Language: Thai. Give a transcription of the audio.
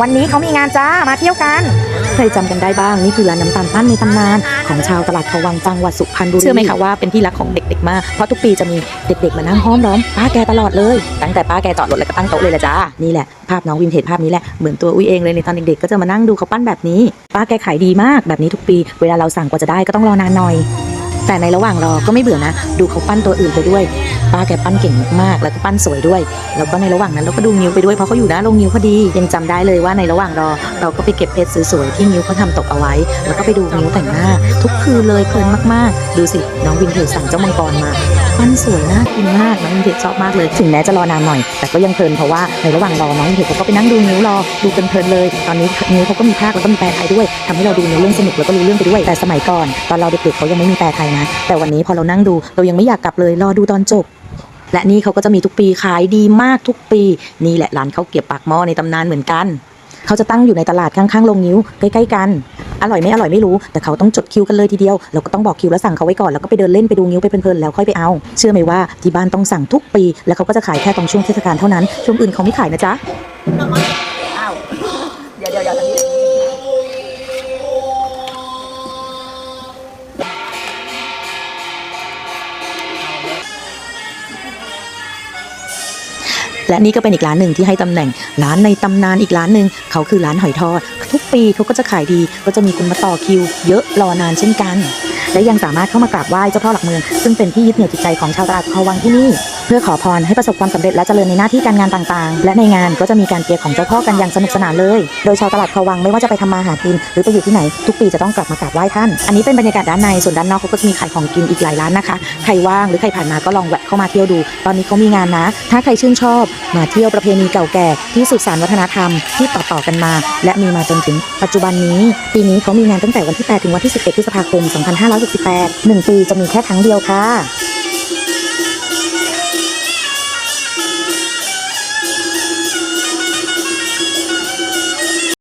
วันนี้เขามีงานจ้ามาเที่ยวกัน ใครจำกันได้บ้างนี่คือร้านน้ำตาลปั้นในตำนาน ของชาวตลาดเขาวังจังหวัดสุพรรณบุรีเชื่อไหมคะว่าเป็นที่รักของเด็กๆมากเพราะทุกปีจะมีเด็กๆมานั่งห้อมล้อมป้าแกตลอดเลยตั้งแต่ป้าแกจอดรถแล้วก็ตั้งโต๊ะเลยละจ้านี่แหละภาพน้องวินเทจภาพนี้แหละเหมือนตัวอุ้ยเองเลยในตอนเด็กๆก็จะมานั่งดูเขาปั้นแบบนี้ ป้าแกขายดีมากแบบนี้ทุกปี เวลาเราสั่งกว่าจะได้ก็ต้องรอนานหน่อย แต่ในระหว่างรอก็ไม่เบื่อนะ ดูเขาปั้นตัวอื่นไปด้วย ป้าแกปั้นเก่งมากๆ แล้วก็ปั้นสวยด้วย แล้วก็ในระหว่างนั้นเราก็ดูนิ้วไปด้วย เพราะเขาอยู่หน้าโรงนิ้วพอดี ยังจำได้เลยว่าในระหว่างรอ เราก็ไปเก็บเพชรสวยๆที่นิ้วเขาทำตกเอาไว้ แล้วก็ไปดูนิ้วแต่งหน้า ทุกคืนเลยเพลินมากๆ ดูสิ น้องวินเทจสั่งเจ้ามังกรมา ปั้นสวยน่ากินมากน้องวินเทจชอบมากเลย ถึงแม้จะรอนานหน่อย แต่ก็ยังเพลินเพราะว่าในระหว่างรอน้องวินเทจเขาก็ไปนั่งดูนิ้วรอ ดูเพลินๆเลย ตอนนี้นิ้วเขาก็มีภาคแล้วก็มีแปลไทยด้วยทำให้เราดูในเรื่องสนุกแล้วก็รู้เรื่องไปด้วย แต่สมัยก่อนตอนเราเด็กๆเขายังไม่มีแปลไทยนะแต่วันนี้พอเรานั่งดูเรายังไม่อยากกลับเลยรอดูตอนจบ และนี่เขาก็จะมีทุกปีขายดีมากทุกปี นี่แหละร้านเขาเกรียบปากหม้อในตำนานเหมือนกัน เขาจะตั้งอยู่ในตลาดข้างๆโรงนิ้วใกล้ๆกัน อร่อยไม่อร่อยไม่รู้ แต่เขาต้องจดคิวกันเลยทีเดียว เราก็ต้องบอกคิวแล้วสั่งเขาไว้ก่อนแล้วก็ไปเดินเล่นไปดูนิ้วไปเพลินๆแล้วค่อยไปเอา เชื่อไหมว่าที่บ้านต้องสั่งทุกปี แล้วเขาก็จะขายแค่ตรงช่วงเทศกาลเท่านั้นช่วงอื่นเขาไม่ขายนะจ๊ะ และนี่ก็เป็นอีกร้านหนึ่งที่ให้ตำแหน่งร้านในตำนานอีกร้านหนึ่งเขาคือร้านหอยทอด ทุกปีเขาก็จะขายดี ก็จะมีคนมาต่อคิว เยอะรอนานเช่นกัน และยังสามารถเข้ามากราบไหว้เจ้าพ่อหลักเมือง ซึ่งเป็นที่ยึดเหนี่ยวจิตใจของชาวตลาดเขาวังที่นี่ เพื่อขอพรให้ประสบความสำเร็จและเจริญในหน้าที่การงานต่างๆ และในงานก็จะมีการเกียร์ของเจ้าพ่อกันอย่างสนุกสนานเลย โดยชาวตลาดเขาวังไม่ว่าจะไปทำมาหากิน หรือไปอยู่ที่ไหน ทุกปีจะต้องกลับมากราบไหว้ท่าน อันนี้เป็นบรรยากาศด้านในส่วนด้านนอกเขาก็จะมีขายของกินอีกหลายร้านนะคะ ใครว่างหรือใครผ่านมาก็ลองแวะเข้ามาเที่ยวดู ตอนนี้เขามีงานนะ ถ้าใครชื่นชอบ มาเที่ยวประเพณีเก่าแก่ที่สืบสานวัฒนธรรมที่ต่อๆกันมา และมีมาจนถึงปัจจุบันนี้ ปีนี้เขามีงานตั้งแต่วันที่ 8 ถึงวันที่ 11พฤษภาคม 2568 1 ปีจะมีแค่ครั้งเดียวค่ะ